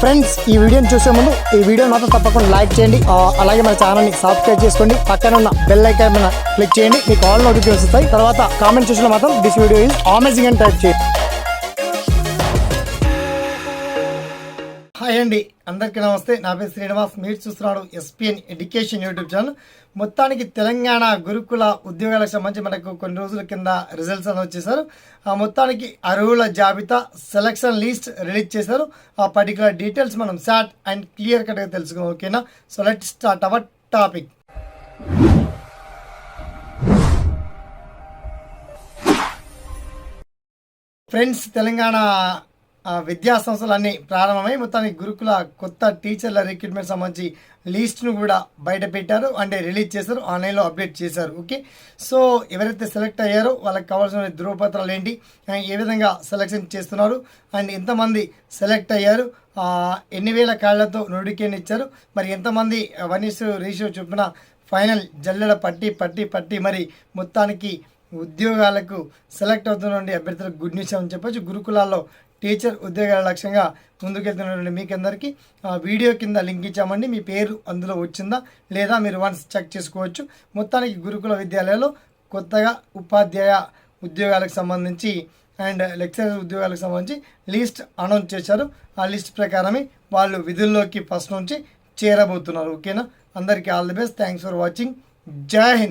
Friends ఈ వీడియోని చూసే ముందు ఈ వీడియో మాత్రం తప్పకుండా లైక్ చేయండి. అలాగే మన ఛానల్ని సబ్స్క్రైబ్ చేసుకోండి. పక్కన ఉన్న బెల్ ఐకాన్ మీద క్లిక్ చేయండి. మీకు ఆల్ నోటిఫికేషన్ వస్తాయి. తర్వాత కామెంట్ చూసిన మాత్రం this video is amazing and type చేయండి. హాయ్ అండి. అందరికీ నమస్తే. నా పేరు శ్రీనివాస్. మీరు చూస్తున్నాడు ఎస్పీఎన్ ఎడ్యుకేషన్ యూట్యూబ్ ఛానల్. మొత్తానికి తెలంగాణ గురుకుల ఉద్యోగాలకు సంబంధించి మనకు కొన్ని రోజుల కింద రిజల్ట్స్ అని వచ్చేసారు ఆ మొత్తానికి అర్హుల జాబితా సెలక్షన్ లిస్ట్ రిలీజ్ చేశారు. ఆ పర్టికులర్ డీటెయిల్స్ మనం షార్ట్ అండ్ క్లియర్ కట్గా తెలుసుకుందాం ఓకేనా so let start our topic friends Telangana విద్యా సంస్థలన్నీ ప్రారంభమై మొత్తానికి గురుకుల కొత్త టీచర్ల రిక్రూట్మెంట్ సంబంధించి లిస్ట్ను కూడా బయట పెట్టారు. అంటే రిలీజ్ చేశారు. ఆన్లైన్లో అప్డేట్ చేశారు. ఓకే? సో ఎవరైతే సెలెక్ట్ అయ్యారో వాళ్ళకి కావాల్సిన ధృవపత్రాలు ఏంటి? అండ్ ఏ విధంగా సెలెక్షన్ చేస్తున్నారు? అండ్ ఎంతమంది సెలెక్ట్ అయ్యారు? ఎన్ని వేల కాళ్ళతో నోటిఫికేషన్ ఇచ్చారు మరి ఎంతమంది వన్ ఇస్ రేషియో చొప్పున ఫైనల్ జల్లెడ పట్టి పట్టి పట్టి మరి మొత్తానికి ఉద్యోగాలకు సెలెక్ట్ అవుతున్నటువంటి అభ్యర్థులకు గుడ్ న్యూస్ అని చెప్పొచ్చు. గురుకులాల్లో టీచర్ ఉద్యోగాల లక్ష్యంగా ముందుకెళ్తున్నటువంటి మీకందరికీ ఆ వీడియో కింద లింక్ ఇచ్చామండి. మీ పేరు అందులో వచ్చిందా లేదా మీరు వన్స్ చెక్ చేసుకోవచ్చు. మొత్తానికి గురుకుల విద్యాలయాల్లో కొత్తగా ఉపాధ్యాయ ఉద్యోగాలకు సంబంధించి అండ్ లెక్చరర్ ఉద్యోగాలకు సంబంధించి లిస్ట్ అనౌన్స్ చేశారు. ఆ లిస్ట్ ప్రకారమే వాళ్ళు విధుల్లోకి ఫస్ట్ నుంచి చేరబోతున్నారు. ఓకేనా? అందరికీ all the best. Thanks for watching Jai Hind.